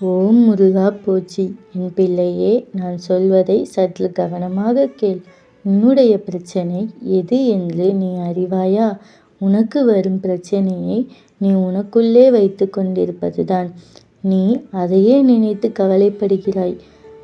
ஓம் முருகா போற்றி என் பிள்ளையே நான் சொல்வதை சற்று கவனமாக கேள். உன்னுடைய பிரச்சனை எது என்று நீ அறிவாயா? உனக்கு வரும் பிரச்சனையை நீ உனக்குள்ளே வைத்து கொண்டிருப்பதுதான். நீ அதையே நினைத்து கவலைப்படுகிறாய்.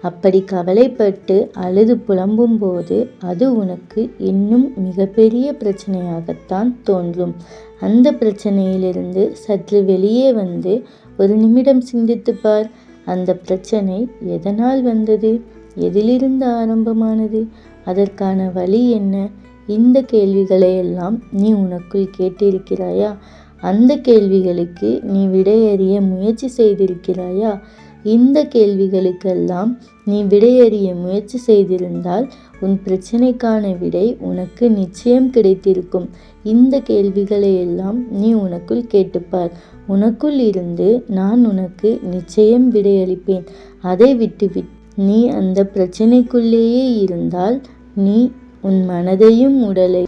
அப்படி கவலைப்பட்டு அழுது புலம்பும் போது அது உனக்கு இன்னும் மிகப்பெரிய பிரச்சனையாகத்தான் தோன்றும். அந்த பிரச்சனையிலிருந்து சற்று வெளியே வந்து ஒரு நிமிடம் சிந்தித்து பார். அந்த பிரச்சனை எதனால் வந்தது? எதிலிருந்து ஆரம்பமானது? அதற்கான வழி என்ன? இந்த கேள்விகளை எல்லாம் நீ உனக்குள் கேட்டிருக்கிறாயா? அந்த கேள்விகளுக்கு நீ விடையறிய முயற்சி செய்திருக்கிறாயா? இந்த கேள்விகளுக்கெல்லாம் நீ விடையறிய முயற்சி செய்திருந்தால் உன் பிரச்சனைக்கான விடை உனக்கு நிச்சயம் கிடைத்திருக்கும். இந்த கேள்விகளை எல்லாம் நீ உனக்குள் கேட்டுப்பார். உனக்குள் இருந்து நான் உனக்கு நிச்சயம் விடையளிப்பேன். அதை விட்டுவிட்டு நீ அந்த பிரச்சனைக்குள்ளேயே இருந்தால் நீ உன் மனதையும் உடலை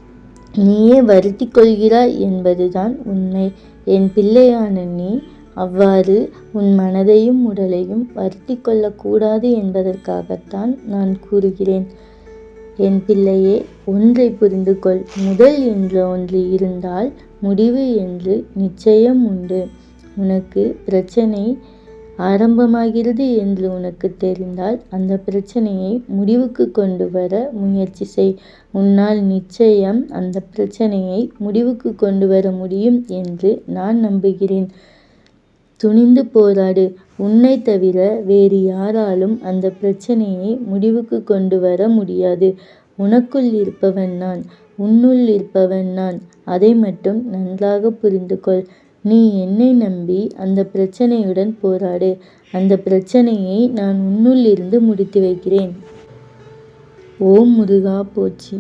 நீயே வருத்தி கொள்கிறாய் என்பதுதான் உண்மை. என் பிள்ளையான நீ அவ்வாறு உன் மனதையும் உடலையும் வருத்தி கொள்ளக்கூடாது என்பதற்காகத்தான் நான் கூறுகிறேன். என் பிள்ளையே ஒன்றை புரிந்து கொள் முதல் என்ற ஒன்று இருந்தால் முடிவு என்று நிச்சயம் உண்டு. உனக்கு பிரச்சனை ஆரம்பமாகிறது என்று உனக்கு தெரிந்தால் அந்த பிரச்சனையை முடிவுக்கு கொண்டு வர முயற்சி செய். உன்னால் நிச்சயம் அந்த பிரச்சனையை முடிவுக்கு கொண்டு வர முடியும் என்று நான் நம்புகிறேன். துணிந்து போராடு. உன்னை தவிர வேறு யாராலும் அந்த பிரச்சனையை முடிவுக்கு கொண்டு வர முடியாது. உனக்குள் இருப்பவன் நான் உன்னுள் இருப்பவன் நான். அதை மட்டும் நன்றாக புரிந்து கொள் நீ என்னை நம்பி அந்த பிரச்சனையுடன் போராடு. அந்த பிரச்சனையை நான் உன்னுள் இருந்து முடித்து வைக்கிறேன். ஓம் முருகா போற்றி.